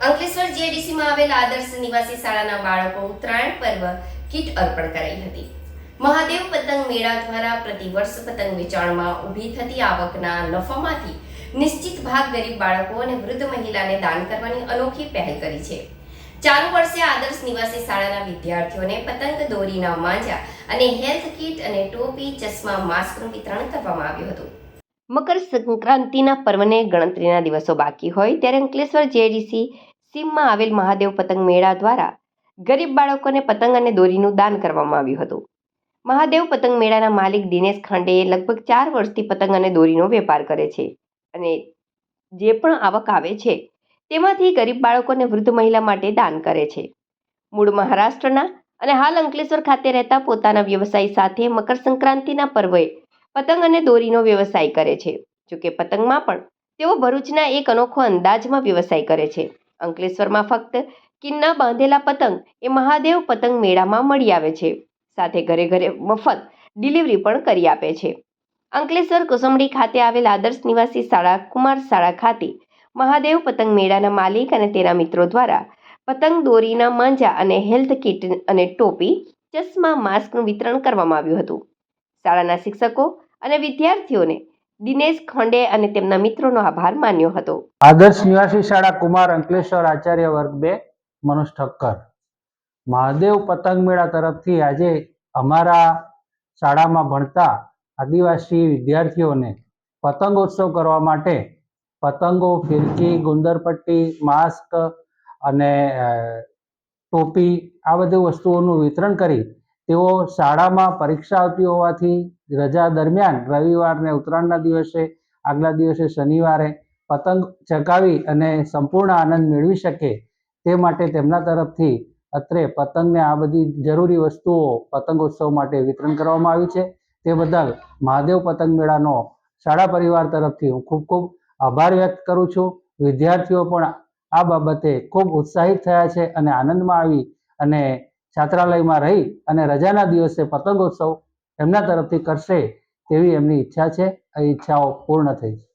અંકલેશ્વર જીઆઈડીસીમાં આવેલ આદર્શ નિવાસી શાળાના બાળકો ઉત્તરાયણ પર્વ કીટ અર્પણ કરાઈ હતી. મહાદેવ પતંગ મેળા દ્વારા પ્રતિવર્ષ પતંગ વેચાણમાં ઊભી થતી આવકના નફામાંથી નિશ્ચિત ભાગ ગરીબ બાળકો અને વૃદ્ધ મહિલાને દાન કરવાની અનોખી પહેલ કરી છે. ચાલુ વર્ષે આદર્શ નિવાસી શાળાના વિદ્યાર્થીઓને પતંગ દોરીના માંજા અને હેલ્થ કીટ અને ટોપી, ચશ્મા માસ્કનું વિતરણ કરવામાં આવ્યું હતું. મકર સંક્રાંતિના પર્વને ગણતરીના દિવસો બાકી હોય ત્યારે અંકલેશ્વર જેડીસી સીમમાં આવેલ મહાદેવ પતંગ મેળા દ્વારા ગરીબ બાળકોને પતંગ અને દોરીનું દાન કરવામાં આવ્યું હતું. મહાદેવ પતંગ મેળાના માલિક દિનેશ ખાંડેએ લગભગ ચાર વર્ષથી પતંગ અને દોરીનો વેપાર કરે છે અને જે પણ આવક આવે છે, તેમાંથી ગરીબ બાળકોને વૃદ્ધ મહિલા માટે દાન કરે છે. મૂળ મહારાષ્ટ્રના અને હાલ અંકલેશ્વર ખાતે રહેતા પોતાના વ્યવસાય સાથે મકર સંક્રાંતિના પર્વે પતંગ અને દોરીનો વ્યવસાય કરે છે. જોકે પતંગમાં પણ તેઓ ભરૂચના એક અનોખો અંદાજમાં વ્યવસાય કરે છે. અંકલેશ્વરમાં ફક્ત કિન્ના બાંધેલા પતંગ એ મહાદેવ પતંગ મેળામાં મળી આવે છે. સાથે ઘરે ઘરે મફત ડિલિવરી પણ કરી આપે છે. અંકલેશ્વર કોસંબડી ખાતે આવેલ આદર્શ નિવાસી શાળા કુમાર શાળા ખાતે મહાદેવ પતંગ મેળાના માલિક અને તેના મિત્રો દ્વારા પતંગ દોરીના માંજા અને હેલ્થ કિટ અને ટોપી, ચશ્મા, માસ્કનું વિતરણ કરવામાં આવ્યું હતું. શાળાના શિક્ષકો અને વિદ્યાર્થીઓને દિનેશ ખંડે અને તેમના મિત્રોનો આભાર માન્યો હતો. આદર્શ નિવાસી શાળા કુમાર અંકલેશ્વર આચાર્ય વર્ગ બે, મનોજ ઠક્કર. મહાદેવ પતંગ મેળા તરફથી આજે અમારા શાળામાં ભણતા આદિવાસી વિદ્યાર્થીઓને પતંગોત્સવ કરવા માટે પતંગો, ફિરકી, ગુંદરપટ્ટી, માસ્ક અને ટોપી આ બધી વસ્તુઓનું વિતરણ કરી તેઓ શાળામાં પરીક્ષા આવતી હોવાથી રજા દરમિયાન રવિવારને ઉત્તરાયણના દિવસે, આગલા દિવસે શનિવારે પતંગ ચગાવી અને સંપૂર્ણ આનંદ મેળવી શકે તે માટે તેમના તરફથી અત્રે પતંગને આ બધી જરૂરી વસ્તુઓ પતંગોત્સવ માટે વિતરણ કરવામાં આવી છે. તે બદલ મહાદેવ પતંગ મેળાનો શાળા પરિવાર તરફથી હું ખૂબ ખૂબ આભાર વ્યક્ત કરું છું. વિદ્યાર્થીઓ પણ આ બાબતે ખૂબ ઉત્સાહિત થયા છે અને આનંદમાં આવી અને છાત્રાલયમાં રહી અને રજાના દિવસે પતંગોત્સવ એમના તરફથી કરશે તેવી એમની ઈચ્છા છે. આ ઈચ્છાઓ પૂર્ણ થઈ છે.